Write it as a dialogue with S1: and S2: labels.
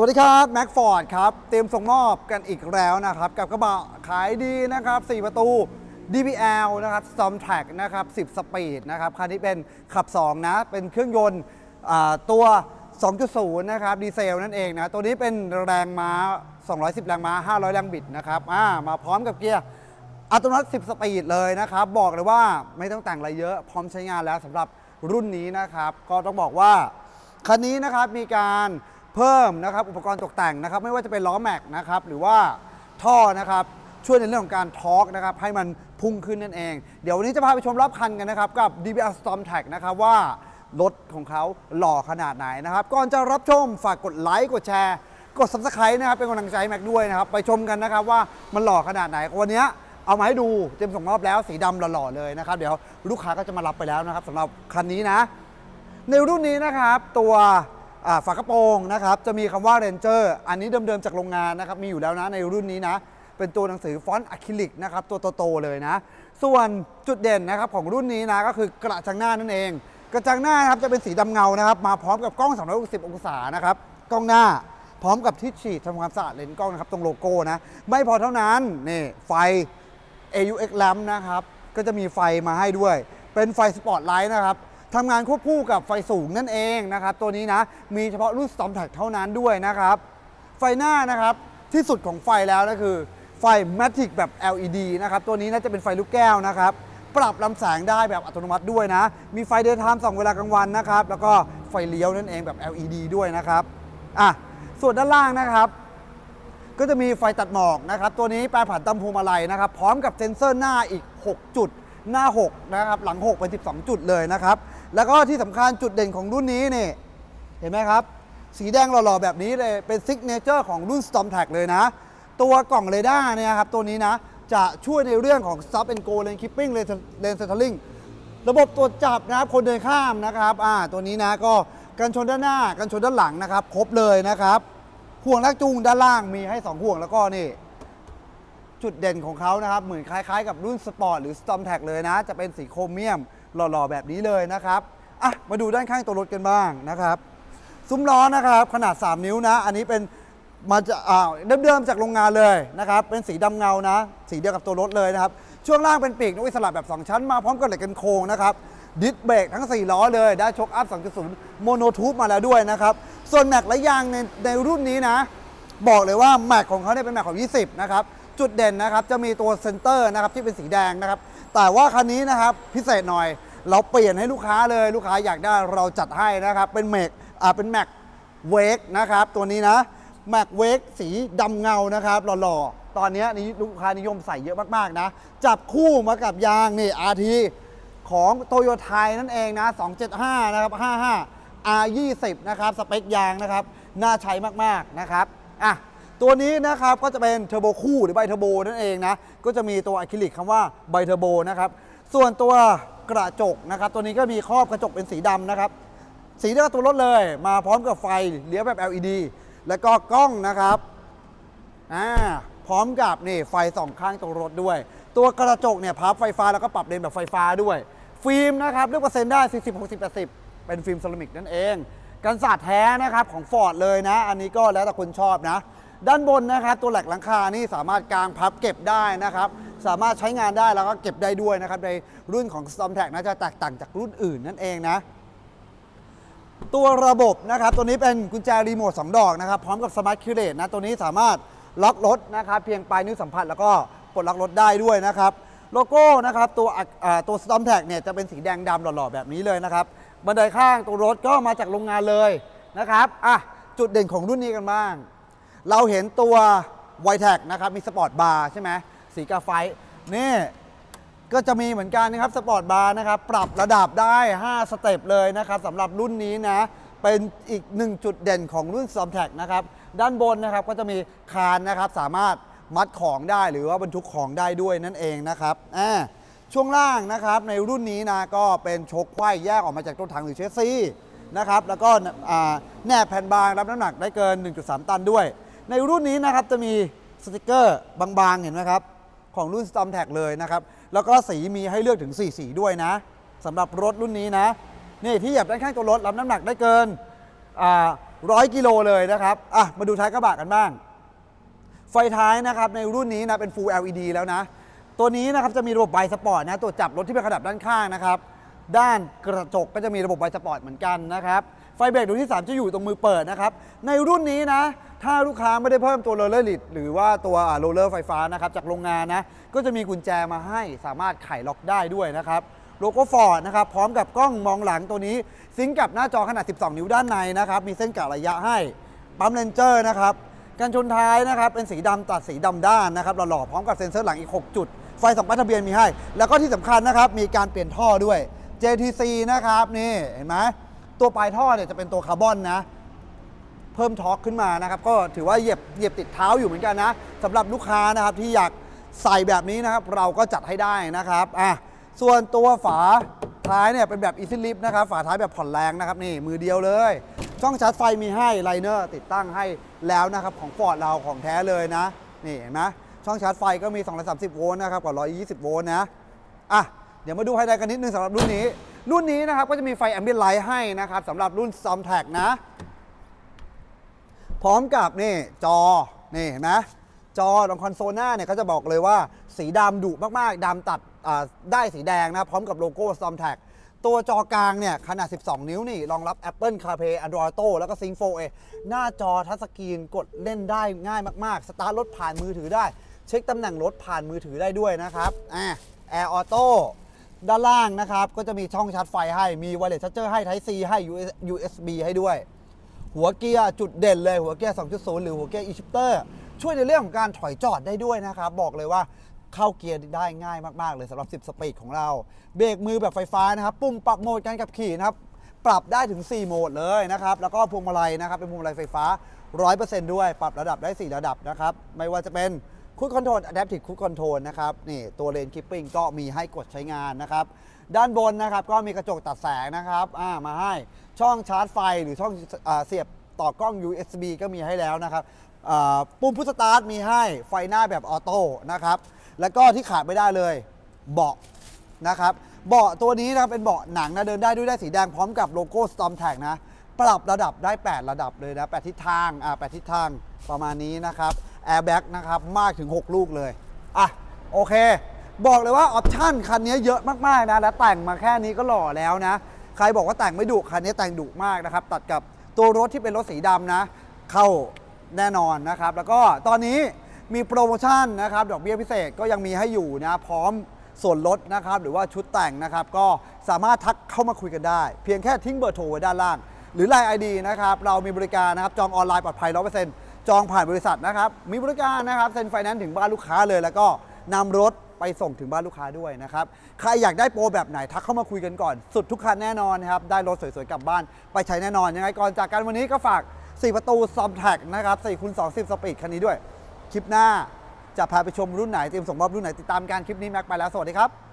S1: วัสดีครับแม็กฟอร์ดครับเตรียมส่งมอบกันอีกแล้วนะครับ กับกระบะขายดีนะครับ 4 ประตู DBL นะครับ s t o r m t r a c นะครับ 10 สปีดนะครับคันนี้เป็นขับ 2 นะ เป็นเครื่องยนต์อ่าตัว 2.0 นะครับ ดีเซลนั่นเองนะ ตัวนี้เป็นแรงม้า 210 แรงม้า 500 แรงบิดนะครับามาพร้อมกับเกียร์อัตโนมัติ 10 สปีดเลยนะครับ บอกเลยว่าไม่ต้องแต่งอะไรเยอะพร้อมใช้งานแล้วสำหรับรุ่นนี้นะครับ ก็ต้องบอกว่าคันนี้นะครับมีการ เพิ่มนะครับอุปกรณ์ตกแต่งนะครับ ไม่ว่าจะเป็นล้อแม็กนะครับหรือว่าท่อนะครับช่วยในเรื่องของการทอร์กนะครับให้มันพุ่งขึ้นนั่นเอง เดี๋ยววันนี้จะพาไปชมรอบคันกันนะครับกับ DBR Storm t a c นะครับว่ารถของเขาหล่อขนาดไหนนะครับ ก่อนจะรับชมฝากกดไลค์กดแชร์ กด subscribe นะครับเป็นกำลังใจแม็กด้วยนะครับ ไปชมกันนะครับว่ามันหล่อขนาดไหนวันนี้เอามาให้ดูเตรียมส่งมอบแล้วสีดำหล่อๆเลยนะครับ เดี๋ยวลูกค้าก็จะมารับไปแล้วนะครับสำหรับคันนี้นะ ในรุ่นนี้นะครับตัว อ่าฝากระโปรงนะครับจะมีคำว่า Ranger อันนี้เดิมๆจากโรงงานนะครับมีอยู่แล้วนะในรุ่นนี้นะ เป็นตัวหนังสือฟอนต์อะคริลิกนะครับตัวโตๆเลยนะ ส่วนจุดเด่นนะครับของรุ่นนี้นะก็คือกระจังหน้านั่นเอง กระจังหน้านะครับจะเป็นสีดำเงานะครับมาพร้อมกับกล้อง 360 องศานะครับกล้องหน้าพร้อมกับที่ฉีดทำความสะอาดเลนส์กล้องนะครับตรงโลโก้นะไม่พอเท่านั้นนี่ไฟ AUX lamp นะครับก็จะมีไฟมาให้ด้วย เป็นไฟสปอตไลท์นะครับ ทำงานควบคู่กับไฟสูงนั่นเองนะครับ ตัวนี้นะมีเฉพาะรุ่น Storm Track เท่านั้นด้วยนะครับ ไฟหน้านะครับที่สุดของไฟแล้วนะคือไฟ Matic แบบ LED นะครับ ตัวนี้น่าจะเป็นไฟลูกแก้วนะครับ ปรับลำแสงได้แบบอัตโนมัติด้วยนะ มีไฟเดย์ไทม์สองเวลากลางวันนะครับ แล้วก็ไฟเลี้ยวนั่นเองแบบ LED ด้วยนะครับอะส่วนด้านล่างนะครับ ก็จะมีไฟตัดหมอกนะครับ ตัวนี้แปรผันตามพวงมาลัยนะครับ พร้อมกับเซ็นเซอร์หน้าอีก 6 จุด หน้า 6 นะครับ หลัง 6 เป็น 12 จุดเลยนะครับ แล้วก็ที่สำคัญจุดเด่นของรุ่นนี้นี่เห็นไหมครับ สีแดงหล่อๆแบบนี้เลยเป็นซิกเนเจอร์ของรุ่น Storm t r a c เลยนะ ตัวกล่องเรดาร์เนี่ยครับตัวนี้นะ จะช่วยในเรื่องของ Stop and Go Lane Keeping Lane Centering ระบบตรวจจับนะครับคนเดินข้ามนะครับอ่าตัวนี้นะก็กันชนด้านหน้ากันชนด้านหลังนะครับ ครบเลยนะครับห่วงลากจูงด้านล่างมีให้ 2 ห่วงแล้วก็นี่ จุดเด่นของเขานะครับ เหมือนคล้ายๆ กับรุ่นสปอร์ตหรือ Storm Tag เลยนะ จะเป็นสีโครเมียม หล่อๆแบบนี้เลยนะครับอะมาดูด้านข้างตัวรถกันบ้างนะครับ ซุ้มล้อนะครับ ขนาด 3 นิ้วนะ อันนี้เป็นมาจะอ่าเดิมๆจากโรงงานเลยนะครับ เป็นสีดำเงานะ สีเดียวกับตัวรถเลยนะครับ ช่วงล่างเป็นปีกนกอิสระแบบ 2 ชั้นมาพร้อมกับเหล็กกันโครงนะครับดิสเบรกทั้ง 4 ล้อเลย ได้ชกอัพ 2.0 โมโนทูบมาแล้วด้วยนะครับ ส่วนแม็กและยางในในรุ่นนี้นะ บอกเลยว่าแม็กของเขาเนี่ยเป็นแม็กของ 20 นะครับ จุดเด่นนะครับ จะมีตัวเซนเตอร์นะครับที่เป็นสีแดงนะครับ แต่ว่าคันนี้นะครับพิเศษหน่อย เราเปลี่ยนให้ลูกค้าเลยลูกค้าอยากได้เราจัดให้นะครับ เป็นแม็กอ่าเป็นแม็กเวกนะครับ ตัวนี้นะแม็กเวกสีดำเงานะครับหล่อๆ ตอนนี้นี่ลูกค้านิยมใส่เยอะมากๆนะ จับคู่มากับยางนี่ RT ของโตโยไทยนั่นเองนะ 275 นะครับ 55 R20 นะครับ สเปคยางนะครับ น่าใช้มากๆนะครับ อะ ตัวนี้นะครับก็จะเป็นเทอร์โบคู่หรือไบเทอร์โบนั่นเองนะ ก็จะมีตัวอะคริลิกคำว่าไบเทอร์โบนะครับ ส่วนตัวกระจกนะครับ ตัวนี้ก็มีครอบกระจกเป็นสีดำนะครับ สีเดียวกับตัวรถเลย มาพร้อมกับไฟเลี้ยวแบบ LED แล้วก็กล้องนะครับอ่าพร้อมกับนี่ไฟสองข้างตรงรถด้วย ตัวกระจกเนี่ยพับไฟฟ้าแล้วก็ปรับเลนแบบไฟฟ้าด้วย ฟิล์มนะครับเลือกเปอร์เซ็นต์ได้ 40 60 80 เป็นฟิล์มเซรามิกนั่นเอง กันสาดแท้นะครับของ Ford เลยนะ อันนี้ก็แล้วแต่คนชอบนะ ด้านบนนะครับตัวแหลกหลังคานี่สามารถกางพับเก็บได้นะครับ สามารถใช้งานได้แล้วก็เก็บได้ด้วยนะครับในรุ่นของ Storm t r a c นะจะแตกต่างจากรุ่นอื่นนั่นเองนะ ตัวระบบนะครับ ตัวนี้เป็นกุญแจรีโมท2ดอกนะครับ พร้อมกับสมาร์ทคิวเลตนะตัวนี้สามารถล็อกรถนะครับเพียงปลายนิ้วสัมผัสแล้วก็ปลดล็อกรถได้ด้วยนะครับโลโก้นะครับตัวอักอ่าตัว Storm Tag เนี่ยจะเป็นสีแดงดำหล่อๆแบบนี้เลยนะครับบันไดข้างตัวรถก็มาจากโรงงานเลยนะครับอะจุดเด่นของรุ่นนี้กันบ้าง เราเห็นตัว w i t e c นะครับมีสปอร์ตบาร์ใช่ไหมสีกาไฟนี่ก็จะมีเหมือนกันนะครับสปอร์ตบาร์นะครับปรับระดับได้ 5 สเต็ปเลยนะครับสำหรับรุ่นนี้นะ เป็นอีกหนึ่งจุดเด่นของรุ่น s o m t a c นะครับด้านบนนะครับก็จะมีคานนะครับสามารถมัดของได้หรือว่าบรรทุกของได้ด้วยนั่นเองนะครับอ่าช่วงล่างนะครับในรุ่นนี้นะก็เป็นชคไขว้แยกออกมาจากตัวถังหรือเชสซีนะครับแล้วก็แนบแผ่นบางรับน้ำหนักได้เกิน 1.3 ตันด้วย ในรุ่นนี้นะครับจะมีสติกเกอร์บางๆ เห็นไหมครับ ของรุ่น Storm Tag เลยนะครับ แล้วก็สีมีให้เลือกถึง 4 สีด้วยนะสำหรับรถรุ่นนี้นะ นี่ที่เหยียบด้านข้างตัวรถรับน้ำหนักได้เกินอ่า100กิโลเลยนะครับอะมาดูท้ายกระบะกันบ้าง ไฟท้ายนะครับในรุ่นนี้นะเป็น Full LED แล้วนะ ตัวนี้นะครับจะมีระบบไบสปอร์ตนะตัวจับรถที่เป็นขนาดด้านข้างนะครับด้านกระจกก็จะมีระบบไบสปอร์ตเหมือนกันนะครับ ไฟเบรกดวงที่ 3 จะอยู่ตรงมือเปิดนะครับ ในรุ่นนี้นะ ถ้าลูกค้าไม่ได้เพิ่มตัวโรลเลอร์ลิดหรือว่าตัวโรลเลอร์ไฟฟ้านะครับจากโรงงานนะ ก็จะมีกุญแจมาให้สามารถไขล็อกได้ด้วยนะครับโลโก้ฟอร์ดนะครับพร้อมกับกล้องมองหลังตัวนี้ ซิงกับหน้าจอขนาด 12 นิ้วด้านในนะครับมีเส้นกะระยะให้ปั๊มเลนเจอร์นะครับกันชนท้ายนะครับเป็นสีดำตัดสีดำด้านนะครับหล่อๆพร้อมกับเซ็นเซอร์หลังอีก 6 จุด ไฟสองป้ายทะเบียนมีให้ แล้วก็ที่สำคัญนะครับมีการเปลี่ยนท่อด้วย JTC นะครับนี่เห็นไหมตัวปลายท่อเนี่ยจะเป็นตัวคาร์บอนนะ เพิ่มทอกขึ้นมานะครับก็ถือว่าเหยียบเหยียบติดเท้าอยู่เหมือนกันนะสำหรับลูกค้านะครับที่อยากใส่แบบนี้นะครับเราก็จัดให้ได้นะครับอะส่วนตัวฝาท้ายเนี่ยเป็นแบบ Easy Lift นะครับฝาท้ายแบบผ่อนแรงนะครับนี่มือเดียวเลยช่องชาร์จไฟมีให้ไลเนอร์ติดตั้งให้แล้วนะครับของฟอร์ดเราของแท้เลยนะนี่เห็นไหมช่องชาร์จไฟก็มี 230 โวลต์นะครับกับ 120 โวลต์นะอะเดี๋ยวมาดูไฮไลท์กันนิดนึงสำหรับรุ่นนี้ รุ่นนี้นะครับก็จะมีไฟแอมเบียนไลท์ให้นะครับสำหรับรุ่น s o m t a c นะ พร้อมกับนี่จอ นี่เห็นไหมจอตรงคอนโซลหน้าเนี่ยก็จะบอกเลยว่าสีดำดุมากๆดำตัดได้สีแดงนะ พร้อมกับโลโก้ s o m t a c ตัวจอกลางเนี่ยขนาด 12 นิ้วนี่รองรับ Apple CarPlay Android Auto แล้วก็ Sync 4A หน้าจอทัชสกรีนกดเล่นได้ง่ายมากๆ สตาร์ทรถผ่านมือถือได้ เช็คตำแหน่งรถผ่านมือถือได้ด้วยนะครับอ่า Air Auto ด้านล่างนะครับ ก็จะมีช่องชาร์จไฟให้มี Wireless Charger ให้ Type C ให้ USB ให้ด้วย หัวเกียร์จุดเด่นเลยหัวเกียร์ 2.0 หรือหัวเกียร์ e-shifter ช่วยในเรื่องของการถอยจอดได้ด้วยนะครับบอกเลยว่าเข้าเกียร์ได้ง่ายมาก ๆ เลยสำหรับ 10 สปีดของเรา เบรกมือแบบไฟฟ้านะครับ ปุ่มปรับโหมดการขับขี่นะครับ ปรับได้ถึง 4 โหมดเลยนะครับ แล้วก็พวงมาลัยนะครับ เป็นพวงมาลัยไฟฟ้า 100%ด้วย ปรับระดับได้ 4 ระดับนะครับ ไม่ว่าจะเป็น คูดคอนโทรล Adaptive Cruise Control นะครับนี่ตัวเลนคิปปิ้งก็มีให้กดใช้งานนะครับ ด้านบนนะครับก็มีกระจกตัดแสงนะครับอ่ามาให้ช่องชาร์จไฟหรือช่องอเสียบต่อกล้อง USB ก็มีให้แล้วนะครับปุ่มพุทสตาร์ทมีให้ไฟหน้าแบบออโต้นะครับแล้วก็ที่ขาดไม่ได้เลยเบาะนะครับเบาะตัวนี้นะครับเป็นเบาะหนังนะเดินได้ด้วยได้สีแดงพร้อมกับโลโก้ Storm Tag นะปรับระดับได้ 8 ระดับเลยนะ 8 ทิศทางอ่า8ทิศทางประมาณนี้นะครับ Airbag นะครับมากถึง 6 ลูกเลย อะ โอเค บอกเลยว่าออปชั่นคันนี้เยอะมากๆนะ และแต่งมาแค่นี้ก็หล่อแล้วนะ ใครบอกว่าแต่งไม่ดุคันนี้แต่งดุมากนะครับ ตัดกับตัวรถที่เป็นรถสีดำนะ เข้าแน่นอนนะครับ แล้วก็ตอนนี้มีโปรโมชั่นนะครับ ดอกเบี้ยพิเศษก็ยังมีให้อยู่นะ พร้อมส่วนลดนะครับ หรือว่าชุดแต่งนะครับ ก็สามารถทักเข้ามาคุยกันได้ เพียงแค่ทิ้งเบอร์โทรไว้ด้านล่าง หรือ Line ID นะครับ เรามีบริการนะครับ จองออนไลน์ปลอดภัย100% จองผ่านบริษัทนะครับ มีบริการนะครับเซ็นไฟแนนซ์ถึงบ้านลูกค้าเลย แล้วก็นำรถไปส่งถึงบ้านลูกค้าด้วยนะครับ ใครอยากได้โปรแบบไหนทักเข้ามาคุยกันก่อน สุดทุกคันแน่นอนนะครับ ได้รถสวยๆกลับบ้านไปใช้แน่นอน ยังไงก่อนจากกันวันนี้ก็ฝาก 4 ประตูซอมแท็กนะครับ4คูณ2 0 สปีดคันนี้ด้วย คลิปหน้าจะพาไปชมรุ่นไหนเตรียมส่งมอบรุ่นไหนติดตามการคลิปนี้แม็กไปแล้วสวัสดีครับ